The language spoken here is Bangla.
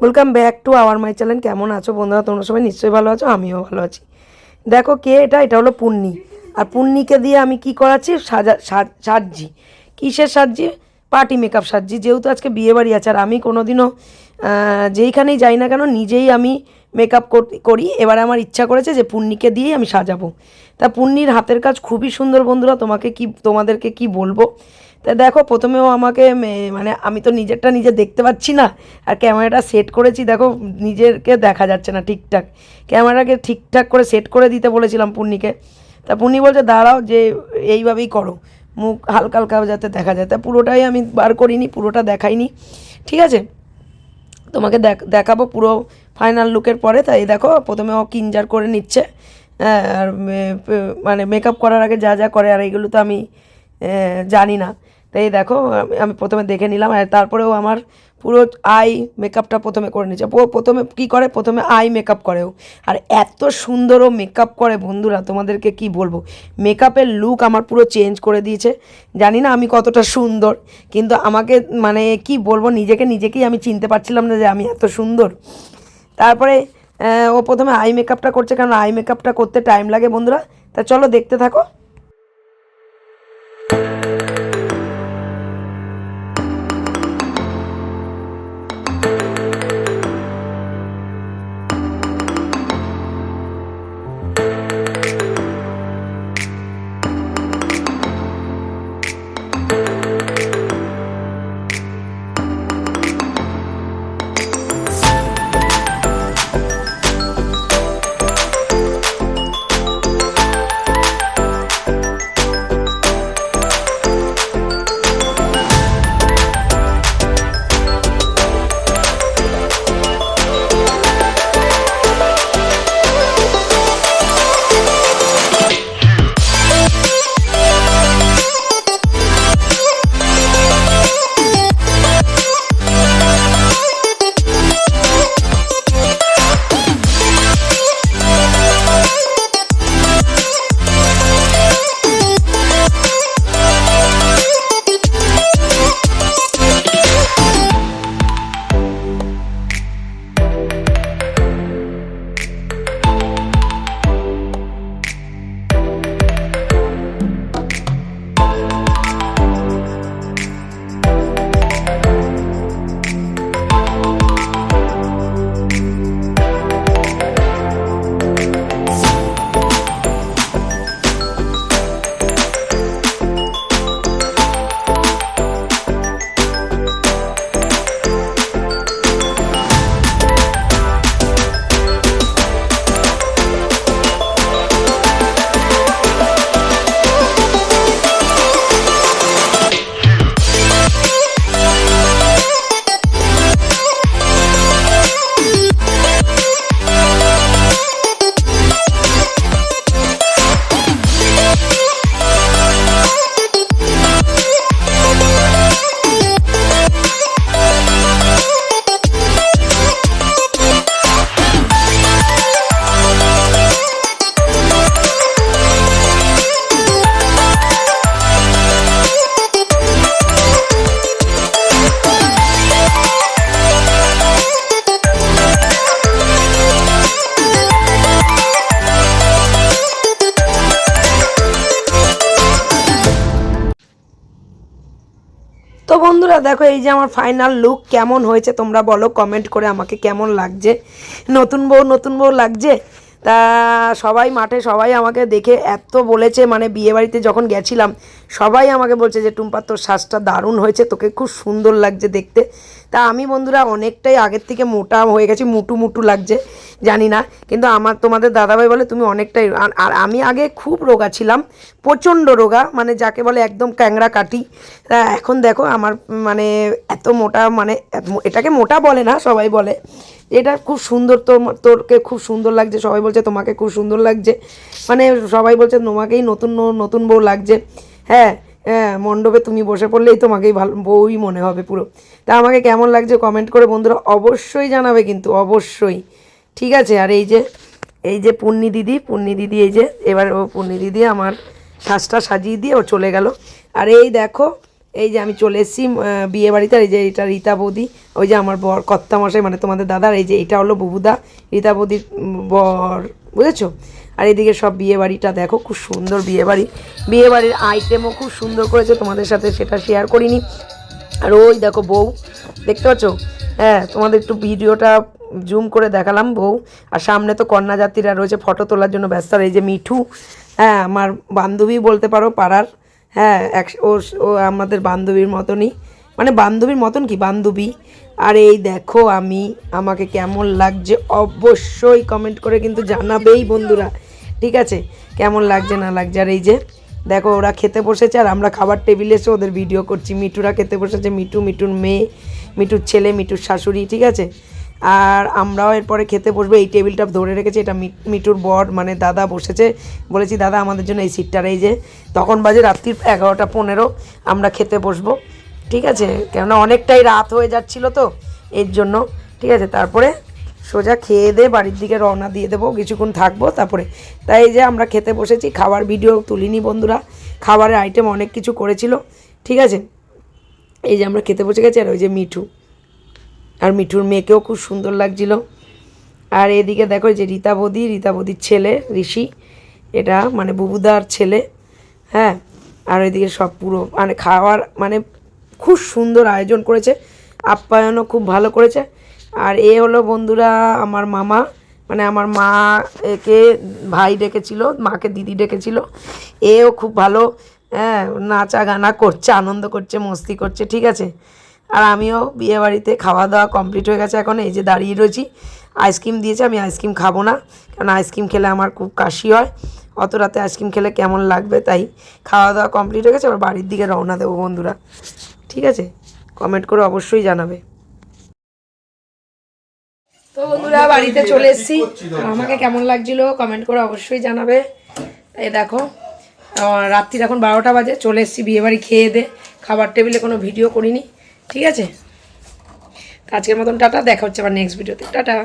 Welcome back to our my channel কেমন আছো বন্ধুরা? তোমরা সবাই নিশ্চয়ই ভালো আছো, আমিও ভালো আছি। দেখো কে এটা? এটা হলো পুন্নি। আর পুন্নিকে দিয়ে আমি কি করাচ্ছি? সাজা সাজ- কিসের সাজছি? Party makeup সাজছি। যেহেতু আজকে বিয়ে বাড়ি আছে, আর আমি কোনোদিনও যেইখানেই যাই না কেন, নিজেই আমি মেকআপ করি। এবারে আমার ইচ্ছা করেছে যে পুন্নিকে দিয়েই আমি সাজাবো। তা পুন্নির হাতের কাজ খুবই সুন্দর বন্ধুরা। তোমাকে কি তোমাদেরকে কি বলব? তা দেখো প্রথমেও আমাকে মানে আমি তো নিজেরটা নিজে দেখতে পাচ্ছি না। আর ক্যামেরাটা সেট করেছি দেখো নিজেরকে দেখা যাচ্ছে না ঠিকঠাক। ক্যামেরাকে ঠিকঠাক করে সেট করে দিতে বলেছিলাম পুন্নিকে। তা পুন্নি বলছে দাঁড়াও যে এইভাবেই করো। মুখ হালকা হালকা যাতে দেখা যায়। তা পুরোটাই আমি বার করিনি পুরোটা দেখাইনি। ঠিক আছে? তোমাকে দেখ- দেখাবো পুরো ফাইনাল লুকের পরে। তাই দেখো প্রথমে ও কিনজার করে নিচ্ছে। হ্যাঁ, আর মানে মেকআপ করার আগে যা যা করে আর এগুলো তো আমি জানি না। তাই দেখো, আমি- প্রথমে দেখে নিলাম আর তারপরেও আমার পুরো আই মেকআপটা প্রথমে করে নিচ্ছে প্রথমে কি করে? প্রথমে আই মেকআপ করেও আর এত সুন্দর ও মেকআপ করে বন্ধুরা, তোমাদেরকে কি বলব? মেকআপের লুক আমার পুরো চেঞ্জ করে দিয়েছে। জানি না আমি কতটা সুন্দর, কিন্তু আমাকে মানে কি বলব, নিজেকে নিজেকেই আমি চিনতে পারছিলাম না যে আমি এত সুন্দর। তারপরে ও প্রথমে আই মেকআপটা করছে, কারণ আই মেকআপটা করতে টাইম লাগে বন্ধুরা। তা চলো দেখতে থাকো। তো বন্ধুরা দেখো, এই যে আমার ফাইনাল লুক কেমন হয়েছে তোমরা বলো কমেন্ট করে আমাকে কেমন লাগছে? নতুন বউ নতুন বউ লাগছে? তা সবাই মাঠে সবাই আমাকে দেখে এত বলেছে মানে বিয়েবাড়িতে যখন গেছিলাম, সবাই আমাকে বলছে যে, টুম্পা, তোর শ্বাসটা দারুণ হয়েছে, তোকে খুব সুন্দর লাগছে দেখতে। তা আমি বন্ধুরা অনেকটাই আগের থেকে মোটা হয়ে গেছি, মুটু মুটু লাগছে, জানি না। কিন্তু আমার, তোমাদের দাদাভাই বলে, তুমি অনেকটাই আর- আর আমি আগে খুব রোগা ছিলাম, প্রচণ্ড রোগা মানে যাকে বলে একদম ক্যাংরা কাটি। তা এখন দেখো, আমার মানে এত মোটা মানে এটাকে মোটা বলে না, সবাই বলে। এটা খুব সুন্দর তোর তোরকে খুব সুন্দর লাগছে, সবাই বলছে তোমাকে খুব সুন্দর লাগছে। মানে সবাই বলছে তোমাকেই নতুন নতুন বউ লাগছে। হ্যাঁ হ্যাঁ মণ্ডপে তুমি বসে পড়লেই তোমাকেই ভালো, বউই মনে হবে পুরো। তা আমাকে কেমন লাগছে কমেন্ট করে বন্ধুরা অবশ্যই জানাবে কিন্তু, অবশ্যই। ঠিক আছে, আর এই যে এই যে পুণ্যি দিদি পুণ্যি দিদি এই যে, এবার ও পুণ্যি দিদি আমার শ্বাসটা সাজিয়ে দিয়ে ও চলে গেল। আর এই দেখো এই যে আমি চলে এসেছি বিয়ে বাড়িতে এই যে এটা রীতা বৌদি, ওই যে আমার বর কর্তা মশাই মানে তোমাদের দাদার, এই যে এটা হলো বুবুদা, রীতা বৌদির বর, বুঝেছ? আর এদিকে সব বিয়ে বাড়িটা দেখো, খুব সুন্দর বিয়ে বাড়ি। বিয়ে বাড়ির আইটেমও খুব সুন্দর করেছে, তোমাদের সাথে সেটা শেয়ার করিনি। আর ওই দেখো বউ, দেখতে পাচ্ছ? হ্যাঁ তোমাদের একটু ভিডিওটা জুম করে দেখালাম বউ। আর সামনে তো কন্যা যাত্রীরা রয়েছে ফটো তোলার জন্য ব্যস্ত। আর এই যে মিঠু হ্যাঁ আমার বান্ধবী বলতে পারো, পাড়ার। হ্যাঁ এক ও আমাদের বান্ধবীর মতনই। মানে বান্ধবীর মতন কি? বান্ধবী। আর এই দেখো আমি, আমাকে কেমন লাগছে অবশ্যই কমেন্ট করে কিন্তু জানাবেই বন্ধুরা। ঠিক আছে? কেমন লাগছে না লাগছে? আর এই যে, দেখো ওরা খেতে বসেছে আর আমরা খাবার টেবিলে এসে ওদের ভিডিও করছি। মিঠুরা খেতে বসেছে, মিঠু, মিঠুর মেয়ে, মিঠুর ছেলে, মিঠুর শাশুড়ি, ঠিক আছে? আর আমরাও এরপরে খেতে বসবো। এই টেবিলটা ধরে রেখেছি, এটা মি- মিঠুর বর মানে দাদা বসেছে। বলেছি, দাদা, আমাদের জন্য এই সিটটার এই যে, তখন বাজে রাত্রির এগারোটা পনেরো, আমরা খেতে বসবো। ঠিক আছে? কেননা অনেকটাই রাত হয়ে যাচ্ছিল তো, এর জন্য। ঠিক আছে? তারপরে সোজা খেয়ে দিয়ে বাড়ির দিকে রওনা দিয়ে দেবো, কিছুক্ষণ থাকব তারপরে। তাই এই যে আমরা খেতে বসেছি, খাবার ভিডিও তুলিনি বন্ধুরা। খাবারের আইটেম অনেক কিছু করেছিল। ঠিক আছে? এই যে আমরা খেতে বসে গেছি, আর ওই যে মিঠু। আর মিঠুর মেয়েকেও খুব সুন্দর লাগছিল। আর এদিকে দেখো যে রীতা বৌদি, রীতা বৌদির ছেলে ঋষি, এটা মানে বুবুদার ছেলে হ্যাঁ? আর ওইদিকে সব পুরো মানে খাওয়ার মানে খুব সুন্দর আয়োজন করেছে, আপ্যায়নও খুব ভালো করেছে। আর এ হলো বন্ধুরা আমার মামা মানে আমার মা একে ভাই ডেকেছিল, মাকে দিদি ডেকেছিল। এও খুব ভালো হ্যাঁ নাচা গানা করছে, আনন্দ করছে, মস্তি করছে, ঠিক আছে? আর আমিও বিয়ে বাড়িতে খাওয়া দাওয়া কমপ্লিট হয়ে গেছে এখন এই যে দাঁড়িয়ে রয়েছি। আইসক্রিম দিয়েছে আমি আইসক্রিম খাব না কারণ আইসক্রিম খেলে আমার খুব কাশি হয়। অত রাতে আইসক্রিম খেলে কেমন লাগবে তাই খাওয়া দাওয়া কমপ্লিট হয়ে গেছে আবার বাড়ির দিকে রওনা দেবো বন্ধুরা। ঠিক আছে? কমেন্ট করে অবশ্যই জানাবে। তো বন্ধুরা বাড়িতে চলে এসেছি। আমাকে কেমন লাগছিল কমেন্ট করে অবশ্যই জানাবে। এই দেখো আহ, রাত্রির এখন বারোটা বাজে চলে এসেছি বিয়েবাড়ি খেয়ে দে। খাবার টেবিলে কোনো ভিডিও করিনি। ঠিক আছে? তো আজকের মতন টাটা দেখা হচ্ছে আবার নেক্সট ভিডিওতে টাটা।